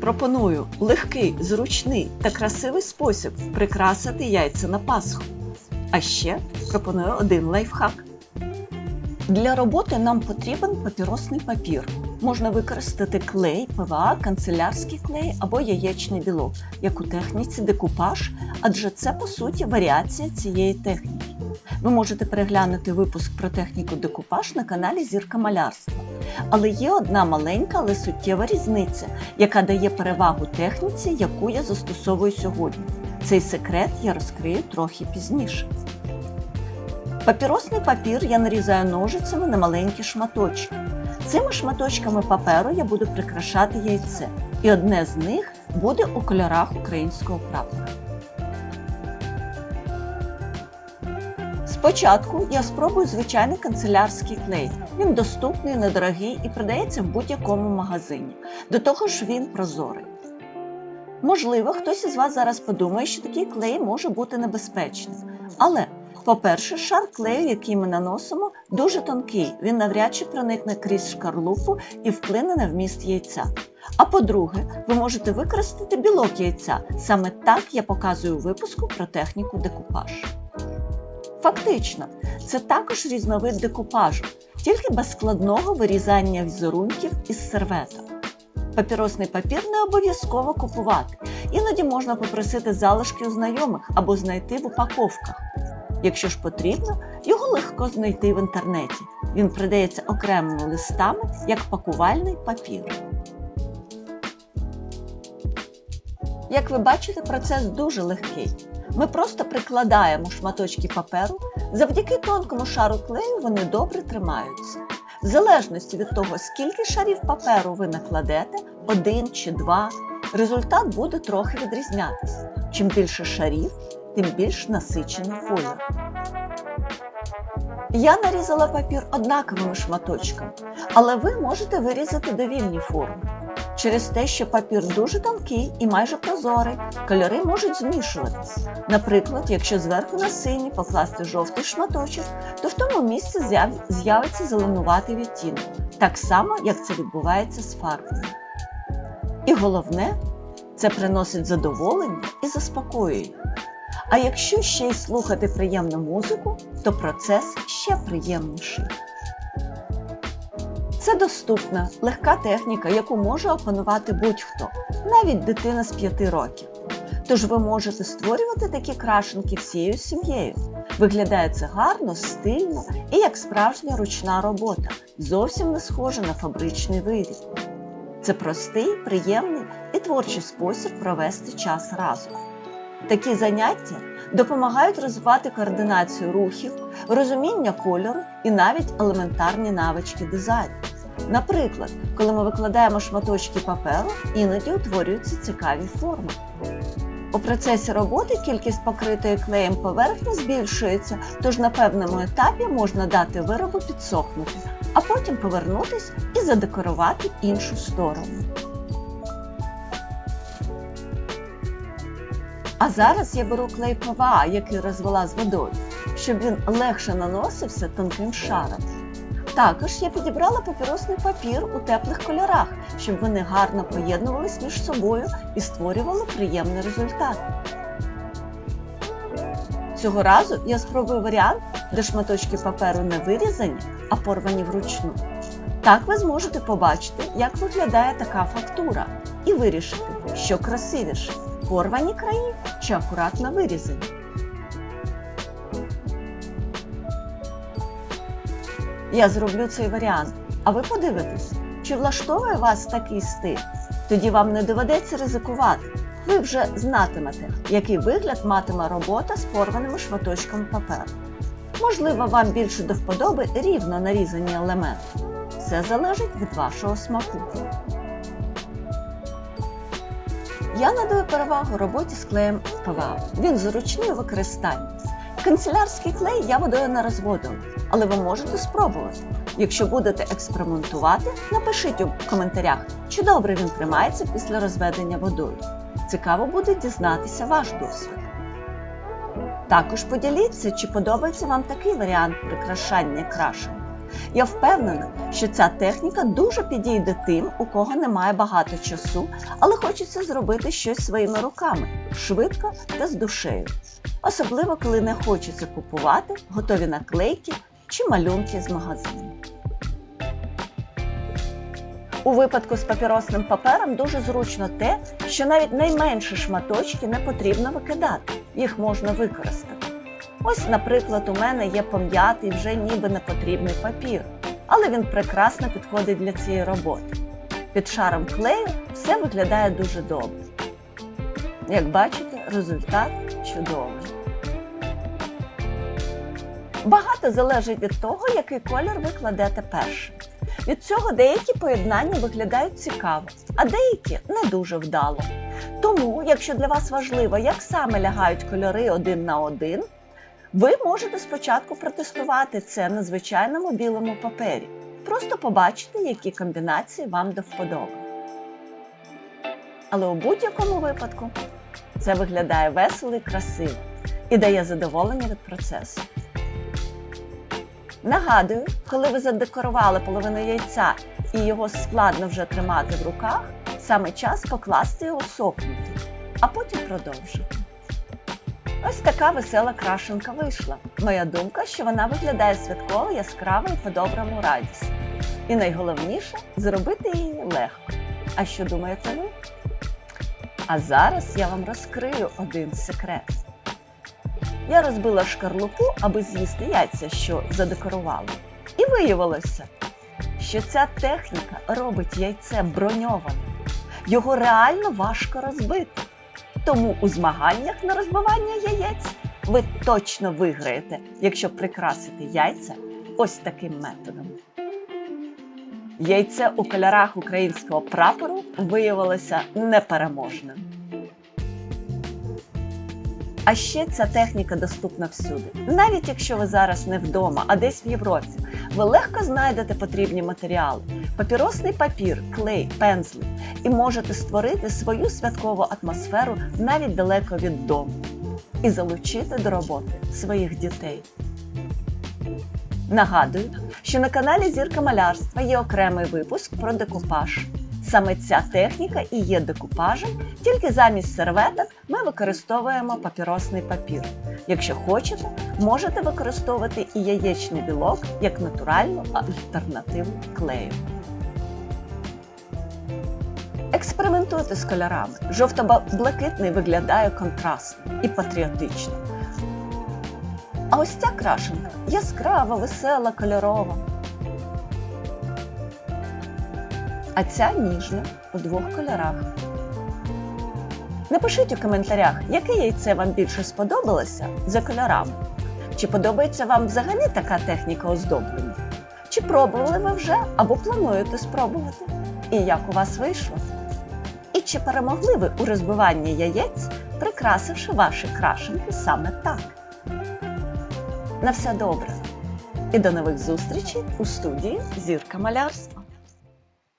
пропоную легкий, зручний та красивий спосіб прикрасити яйця на Пасху. А ще пропоную один лайфхак. Для роботи нам потрібен папіросний папір. Можна використати клей, ПВА, канцелярський клей або яєчний білок, як у техніці декупаж, адже це по суті варіація цієї техніки. Ви можете переглянути випуск про техніку декупаж на каналі Зірка Малярства. Але є одна маленька, але суттєва різниця, яка дає перевагу техніці, яку я застосовую сьогодні. Цей секрет я розкрию трохи пізніше. Папіросний папір я нарізаю ножицями на маленькі шматочки. Цими шматочками паперу я буду прикрашати яйце, і одне з них буде у кольорах українського прапора. Спочатку я спробую звичайний канцелярський клей. Він доступний, недорогий і продається в будь-якому магазині. До того ж він прозорий. Можливо, хтось із вас зараз подумає, що такий клей може бути небезпечним. Але, по-перше, шар клею, який ми наносимо, дуже тонкий. Він навряд чи проникне крізь шкарлупу і вплине на вміст яйця. А по-друге, ви можете використати білок яйця. Саме так я показую у випуску про техніку декупаж. Фактично, це також різновид декупажу, тільки без складного вирізання візерунків із сервета. Папіросний папір не обов'язково купувати. Іноді можна попросити залишки у знайомих або знайти в упаковках. Якщо ж потрібно, його легко знайти в інтернеті. Він продається окремими листами як пакувальний папір. Як ви бачите, процес дуже легкий. Ми просто прикладаємо шматочки паперу, завдяки тонкому шару клею вони добре тримаються. В залежності від того, скільки шарів паперу ви накладете, один чи два, результат буде трохи відрізнятися. Чим більше шарів, тим більш насичений колір. Я нарізала папір однаковими шматочками, але ви можете вирізати довільні форми. Через те, що папір дуже тонкий і майже прозорий, кольори можуть змішуватись. Наприклад, якщо зверху на синій покласти жовтий шматочок, то в тому місці з'явиться зеленуватий відтінок, так само, як це відбувається з фарбою. І головне, це приносить задоволення і заспокоює. А якщо ще й слухати приємну музику, то процес ще приємніший. Це доступна, легка техніка, яку може опанувати будь-хто, навіть дитина з 5 років. Тож ви можете створювати такі крашенки всією сім'єю. Виглядає це гарно, стильно і як справжня ручна робота, зовсім не схожа на фабричний виріб. Це простий, приємний і творчий спосіб провести час разом. Такі заняття допомагають розвивати координацію рухів, розуміння кольору і навіть елементарні навички дизайну. Наприклад, коли ми викладаємо шматочки паперу, іноді утворюються цікаві форми. У процесі роботи кількість покритої клеєм поверхні збільшується, тож на певному етапі можна дати виробу підсохнути, а потім повернутись і задекорувати іншу сторону. А зараз я беру клей ПВА, який розвела з водою, щоб він легше наносився тонким шаром. Також я підібрала папіросний папір у теплих кольорах, щоб вони гарно поєднувались між собою і створювали приємний результат. Цього разу я спробую варіант, де шматочки паперу не вирізані, а порвані вручну. Так ви зможете побачити, як виглядає така фактура, і вирішити, що красивіше порвані краї чи акуратно вирізані. Я зроблю цей варіант, а ви подивитесь, чи влаштовує вас такий стиль. Тоді вам не доведеться ризикувати. Ви вже знатимете, який вигляд матиме робота з порваними шматочками паперу. Можливо, вам більше до вподоби рівно нарізані елементи. Все залежить від вашого смаку. Я надаю перевагу роботі з клеєм ПВА. Він зручний у використанні. Канцелярський клей я водою не розводила, але ви можете спробувати. Якщо будете експериментувати, напишіть у коментарях, чи добре він тримається після розведення водою. Цікаво буде дізнатися ваш досвід. Також поділіться, чи подобається вам такий варіант прикрашання крашень. Я впевнена, що ця техніка дуже підійде тим, у кого немає багато часу, але хочеться зробити щось своїми руками швидко та з душею. Особливо, коли не хочеться купувати готові наклейки чи малюнки з магазину. У випадку з папіросним папером дуже зручно те, що навіть найменші шматочки не потрібно викидати, їх можна використати. Ось, наприклад, у мене є пом'ятий вже ніби непотрібний папір, але він прекрасно підходить для цієї роботи. Під шаром клею все виглядає дуже добре. Як бачите, результат чудовий. Багато залежить від того, який колір ви кладете першим. Від цього деякі поєднання виглядають цікаво, а деякі не дуже вдало. Тому, якщо для вас важливо, як саме лягають кольори один на один, ви можете спочатку протестувати це на звичайному білому папері. Просто побачите, які комбінації вам до вподоби. Але у будь-якому випадку це виглядає весело і красиво і дає задоволення від процесу. Нагадую, коли ви задекорували половину яйця і його складно вже тримати в руках, саме час покласти його сохнути, а потім продовжити. Ось така весела крашенка вийшла. Моя думка, що вона виглядає святково, яскраво і по-доброму радісно. І найголовніше зробити її легко. А що думаєте ви? А зараз я вам розкрию один секрет. Я розбила шкарлупу, аби з'їсти яйця, що задекорувала. І виявилося, що ця техніка робить яйце броньованим. Його реально важко розбити. Тому у змаганнях на розбивання яєць ви точно виграєте, якщо прикрасити яйця ось таким методом. Яйце у кольорах українського прапору виявилося непереможним. А ще ця техніка доступна всюди. Навіть якщо ви зараз не вдома, а десь в Європі, ви легко знайдете потрібні матеріали: папіросний папір, клей, пензлі, і можете створити свою святкову атмосферу навіть далеко від дому і залучити до роботи своїх дітей. Нагадую, що на каналі Зірка малярства є окремий випуск про декупаж. Саме ця техніка і є декупажем, тільки замість серветок ми використовуємо папіросний папір. Якщо хочете, можете використовувати і яєчний білок як натуральну альтернативу клею. Експериментуйте з кольорами. Жовто-блакитний виглядає контрастно і патріотично. А ось ця крашенка яскрава, весела, кольорова. а ця ніжна у двох кольорах. Напишіть у коментарях, яке яйце вам більше сподобалося за кольорами. Чи подобається вам взагалі така техніка оздоблення? Чи пробували ви вже або плануєте спробувати? І як у вас вийшло? І чи перемогли ви у розбиванні яєць, прикрасивши ваші крашенки саме так? На все добре! І до нових зустрічей у студії Зірка Малярства!